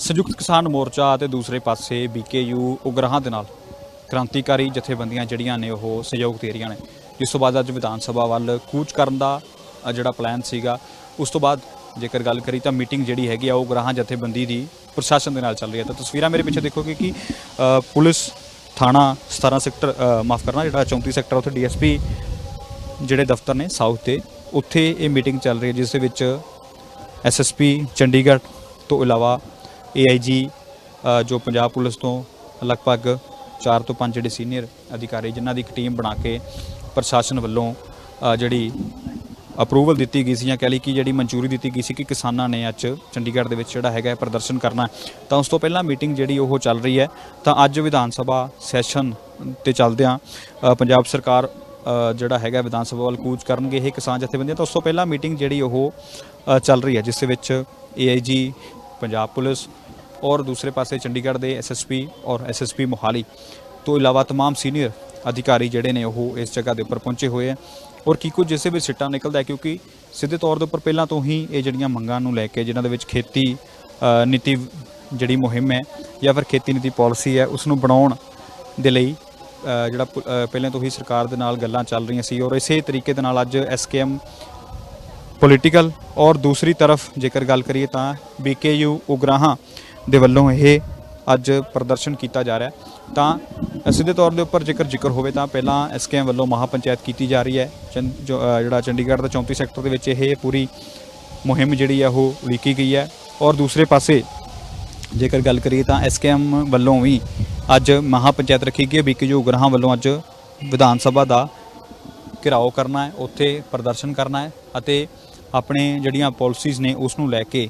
ਸੰਯੁਕਤ ਕਿਸਾਨ ਮੋਰਚਾ ਅਤੇ ਦੂਸਰੇ ਪਾਸੇ ਬੀਕੇਯੂ ਉਗਰਾਹਾਂ ਦੇ ਨਾਲ ਕ੍ਰਾਂਤੀਕਾਰੀ ਜਥੇਬੰਦੀਆਂ ਜਿਹੜੀਆਂ ਨੇ ਉਹ ਸਹਿਯੋਗ ਦੇ ਰਹੀਆਂ ਨੇ। ਜਿਸ ਤੋਂ ਬਾਅਦ ਅੱਜ ਵਿਧਾਨ ਸਭਾ ਵੱਲ ਕੂਚ ਕਰਨ ਦਾ ਜਿਹੜਾ ਪਲਾਨ ਸੀਗਾ, ਉਸ ਤੋਂ ਬਾਅਦ ਜੇਕਰ ਗੱਲ ਕਰੀ ਤਾਂ ਮੀਟਿੰਗ ਜਿਹੜੀ ਹੈਗੀ ਆ, ਉਹ ਉਗਰਾਹਾਂ ਜਥੇਬੰਦੀ ਦੀ ਪ੍ਰਸ਼ਾਸਨ ਦੇ ਨਾਲ ਚੱਲ ਰਹੀ ਹੈ। ਤਾਂ ਤਸਵੀਰਾਂ ਮੇਰੇ ਪਿੱਛੇ ਦੇਖੋਗੇ ਕਿ ਪੁਲਿਸ, ਥਾਣਾ 17 ਸੈਕਟਰ ਮਾਫ ਕਰਨਾ, ਜਿਹੜਾ 34 ਸੈਕਟਰ ਉੱਥੇ ਡੀਐਸਪੀ ਜਿਹੜੇ ਦਫ਼ਤਰ ਨੇ ਸਾਊਥ ਤੇ ਉੱਥੇ ਇਹ ਮੀਟਿੰਗ ਚੱਲ ਰਹੀ ਹੈ, ਜਿਸ ਦੇ ਵਿੱਚ ਐਸਐਸਪੀ ਚੰਡੀਗੜ੍ਹ ਤੋਂ ਇਲਾਵਾ ਏਆਈਜੀ ਜੋ ਪੰਜਾਬ ਪੁਲਿਸ ਤੋਂ ਲਗਭਗ 4 ਤੋਂ 5 ਜਿਹੜੇ ਸੀਨੀਅਰ ਅਧਿਕਾਰੀ, ਜਿਨ੍ਹਾਂ ਦੀ ਇੱਕ ਟੀਮ ਬਣਾ ਕੇ ਪ੍ਰਸ਼ਾਸਨ ਵੱਲੋਂ ਜਿਹੜੀ ਅਪਰੂਵਲ ਦਿੱਤੀ ਗਈ ਸੀ ਜਾਂ ਕਹਿ ਲਈ ਕਿ ਜਿਹੜੀ ਮਨਜ਼ੂਰੀ ਦਿੱਤੀ ਗਈ ਸੀ ਕਿ ਕਿਸਾਨਾਂ ਨੇ ਅੱਜ ਚੰਡੀਗੜ੍ਹ ਦੇ ਵਿੱਚ ਜਿਹੜਾ ਹੈਗਾ ਪ੍ਰਦਰਸ਼ਨ ਕਰਨਾ ਤਾਂ ਉਸ ਤੋਂ ਪਹਿਲਾਂ ਮੀਟਿੰਗ ਜਿਹੜੀ ਉਹ ਚੱਲ ਰਹੀ ਹੈ। ਤਾਂ ਅੱਜ ਵਿਧਾਨ ਸਭਾ ਸੈਸ਼ਨ ਤੇ ਚੱਲਦਿਆਂ ਪੰਜਾਬ ਸਰਕਾਰ ਜਿਹੜਾ ਹੈਗਾ ਵਿਧਾਨ ਸਭਾ ਵੱਲ ਕੂਚ ਕਰਨਗੇ ਇਹ ਕਿਸਾਨ ਜਥੇਬੰਦੀਆਂ। ਤਾਂ ਉਸ ਤੋਂ ਪਹਿਲਾਂ ਮੀਟਿੰਗ ਜਿਹੜੀ ਉਹ ਚੱਲ ਰਹੀ ਹੈ, ਜਿਸ ਦੇ ਵਿੱਚ ਏਆਈਜੀ ਪੰਜਾਬ ਪੁਲਿਸ ਔਰ ਦੂਸਰੇ ਪਾਸੇ ਚੰਡੀਗੜ੍ਹ ਦੇ ਐਸਐਸਪੀ ਔਰ ਐਸਐਸਪੀ ਮੋਹਾਲੀ ਤੋਂ ਇਲਾਵਾ तमाम ਸੀਨੀਅਰ ਅਧਿਕਾਰੀ ਜਿਹੜੇ ਨੇ ਉਹ ਇਸ ਜਗ੍ਹਾ ਦੇ ਉੱਪਰ ਪਹੁੰਚੇ ਹੋਏ ਹੈ ਔਰ ਕੀ ਕੁਝ ਜਿਸੇ ਵੀ ਸਿੱਟਾ ਨਿਕਲਦਾ ਹੈ ਕਿਉਂਕਿ ਸਿੱਧੇ ਤੌਰ ਦੇ ਉੱਪਰ ਪਹਿਲਾਂ ਤੋਂ ਹੀ ਇਹ ਜਿਹੜੀਆਂ ਮੰਗਾਂ ਨੂੰ ਲੈ ਕੇ ਜਿਨ੍ਹਾਂ ਦੇ ਵਿੱਚ ਖੇਤੀ ਅ, ਨੀਤੀ ਜਿਹੜੀ ਮੁਹਿੰਮ ਹੈ ਜਾਂ ਫਿਰ ਖੇਤੀ ਨੀਤੀ ਪਾਲਿਸੀ ਹੈ ਉਸ ਨੂੰ ਬਣਾਉਣ ਦੇ ਲਈ ਅ, ਜਿਹੜਾ ਪ- ਅ, ਪਹਿਲਾਂ ਤੋਂ ਹੀ ਸਰਕਾਰ ਦੇ ਨਾਲ ਗੱਲਾਂ ਚੱਲ ਰਹੀਆਂ ਸੀ ਔਰ ਇਸੇ ਤਰੀਕੇ ਦੇ ਨਾਲ ਅੱਜ ਐਸਕੇਐਮ ਪੋਲੀਟੀਕਲ ਔਰ ਦੂਸਰੀ ਤਰਫ ਜੇਕਰ ਗੱਲ ਕਰੀਏ ਤਾਂ ਬੀਕੇਯੂ ਉਗਰਾਹਾਂ ਦੇ ਵੱਲੋਂ ਇਹ ਅੱਜ ਪ੍ਰਦਰਸ਼ਨ ਕੀਤਾ ਜਾ ਰਿਹਾ ਤਾਂ ਸਿੱਧੇ ਤੌਰ ਦੇ ਉੱਪਰ ਜੇਕਰ ਜ਼ਿਕਰ ਹੋਵੇ ਤਾਂ ਪਹਿਲਾਂ ਐਸਕੇਐਮ ਵੱਲੋਂ ਮਹਾਪੰਚਾਇਤ ਕੀਤੀ ਜਾ ਰਹੀ ਹੈ। ਚੰ- ਜੋ, ਜਿਹੜਾ ਚੰਡੀਗੜ੍ਹ ਦਾ 34 ਸੈਕਟਰ ਦੇ ਵਿੱਚ ਇਹ ਪੂਰੀ ਮੁਹਿੰਮ ਜਿਹੜੀ ਹੈ ਉਹ ਉਲੀਕੀ ਗਈ ਹੈ। ਔਰ ਦੂਸਰੇ ਪਾਸੇ ਜੇਕਰ ਗੱਲ ਕਰੀਏ ਤਾਂ ਐਸਕੇਐਮ ਵੱਲੋਂ ਵੀ ਅੱਜ ਮਹਾਪੰਚਾਇਤ ਰੱਖੀ ਗਈ ਹੈ। ਬੀਕੇਯੂ ਉਗਰਾਹਾਂ ਵੱਲੋਂ ਅੱਜ ਵਿਧਾਨ ਸਭਾ ਦਾ ਘਿਰਾਓ ਕਰਨਾ ਹੈ ਉੱਥੇ ਪ੍ਰਦਰਸ਼ਨ ਕਰਨਾ ਹੈ ਅਤੇ ਆਪਣੇ ਜਿਹੜੀਆਂ ਪਾਲਿਸੀਜ਼ ਨੇ ਉਸ ਨੂੰ ਲੈ ਕੇ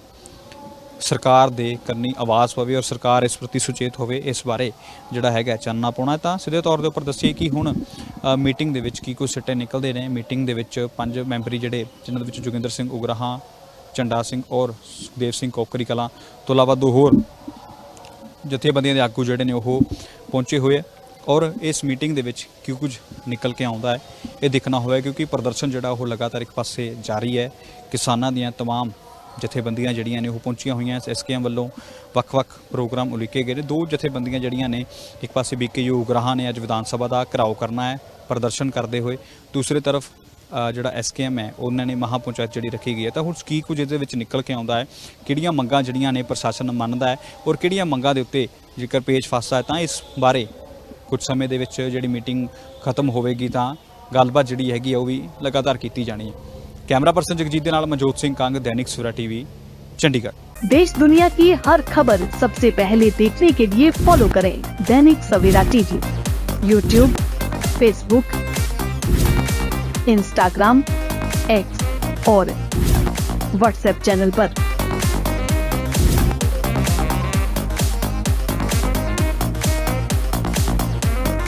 ਸਰਕਾਰ ਦੇ ਕਰਨੀ ਆਵਾਜ਼ ਪਵੇ ਔਰ ਸਰਕਾਰ ਇਸ ਪ੍ਰਤੀ ਸੁਚੇਤ ਹੋਵੇ ਇਸ ਬਾਰੇ ਜਿਹੜਾ ਹੈਗਾ ਚਾਨਣਾ ਪਾਉਣਾ ਹੈ। ਤਾਂ ਸਿੱਧੇ ਤੌਰ ਦੇ ਉੱਪਰ ਦੱਸੀਏ ਕਿ ਹੁਣ ਅ, ਮੀਟਿੰਗ ਦੇ ਵਿੱਚ ਕੀ ਕੁਝ ਸਿੱਟੇ ਨਿਕਲਦੇ ਨੇ ਮੀਟਿੰਗ ਦੇ ਵਿੱਚ ਪੰਜ ਮੈਂਬਰੀ ਜਿਹੜੇ ਜਿਨ੍ਹਾਂ ਦੇ ਵਿੱਚ ਜੋਗਿੰਦਰ ਸਿੰਘ ਉਗਰਾਹਾਂ ਝੰਡਾ ਸਿੰਘ ਔਰ ਸੁਖਦੇਵ ਸਿੰਘ ਕੋਕਰੀ ਕਲਾਂ ਤੋਂ ਇਲਾਵਾ ਦੋ ਹੋਰ ਜਥੇਬੰਦੀਆਂ ਦੇ ਆਗੂ ਜਿਹੜੇ ਨੇ ਉਹ ਪਹੁੰਚੇ ਹੋਏ ਆ ਔਰ ਇਸ ਮੀਟਿੰਗ ਦੇ ਵਿੱਚ ਕੀ ਕੁਝ ਨਿਕਲ ਕੇ ਆਉਂਦਾ ਹੈ ਇਹ ਦੇਖਣਾ ਹੋਇਆ ਕਿਉਂਕਿ ਪ੍ਰਦਰਸ਼ਨ ਜਿਹੜਾ ਉਹ ਲਗਾਤਾਰ ਇੱਕ ਪਾਸੇ ਜਾਰੀ ਹੈ ਕਿਸਾਨਾਂ ਦੀਆਂ तमाम ਜਥੇਬੰਦੀਆਂ ਜਿਹੜੀਆਂ ਨੇ ਉਹ ਪਹੁੰਚੀਆਂ ਹੋਈਆਂ ਐਸਕੇਐਮ ਵੱਲੋਂ ਵੱਖ-ਵੱਖ ਪ੍ਰੋਗਰਾਮ ਉਲੀਕੇ ਗਏ ਨੇ। ਦੋ ਜਥੇਬੰਦੀਆਂ ਜਿਹੜੀਆਂ ਨੇ ਇੱਕ ਪਾਸੇ ਬੀਕੇਯੂ ਉਗਰਾਹਾਂ ਨੇ ਅੱਜ ਵਿਧਾਨ ਸਭਾ ਦਾ ਘਿਰਾਓ ਕਰਨਾ ਹੈ ਪ੍ਰਦਰਸ਼ਨ ਕਰਦੇ ਹੋਏ। ਦੂਸਰੀ ਤਰਫ ਅ, ਜਿਹੜਾ ਐਸਕੇਐਮ ਹੈ ਉਹਨਾਂ ਨੇ ਮਹਾ ਪੰਚਾਇਤ ਜਿਹੜੀ ਰੱਖੀ ਗਈ ਹੈ। ਤਾਂ ਹੁਣ ਕੀ ਕੁਝ ਇਹਦੇ ਵਿੱਚ ਨਿਕਲ ਕੇ ਆਉਂਦਾ ਹੈ? ਕਿਹੜੀਆਂ ਮੰਗਾਂ ਜਿਹੜੀਆਂ ਨੇ ਪ੍ਰਸ਼ਾਸਨ ਮੰਨਦਾ ਹੈ? ਔਰ ਕਿਹੜੀਆਂ ਮੰਗਾਂ ਦੇ ਉੱਤੇ ਜੇਕਰ ਪੇਜ ਫਸਦਾ ਹੈ ਤਾਂ ਇਸ ਬਾਰੇ ਕੁਝ ਸਮੇਂ ਦੇ ਵਿੱਚ ਜਿਹੜੀ ਮੀਟਿੰਗ ਖਤਮ ਹੋਵੇਗੀ ਤਾਂ ਗੱਲਬਾਤ ਜਿਹੜੀ ਹੈਗੀ ਆ ਉਹ ਵੀ ਲਗਾਤਾਰ ਕੀਤੀ ਜਾਣੀ ਹੈ। ਕੈਮਰਾ ਪਰਸਨ ਜਗਜੀਤ ਦੇ ਨਾਲ ਮਨਜੋਤ ਸਿੰਘ ਕੰਗ ਦੈਨਿਕ ਸੂਰਾ ਟੀਵੀ ਚੰਡੀਗੜ੍ਹ देश दुनिया की हर खबर सबसे पहले देखने के लिए फॉलो करें Dainik Savera TV YouTube Facebook Instagram X और व्हाट्सएप चैनल पर।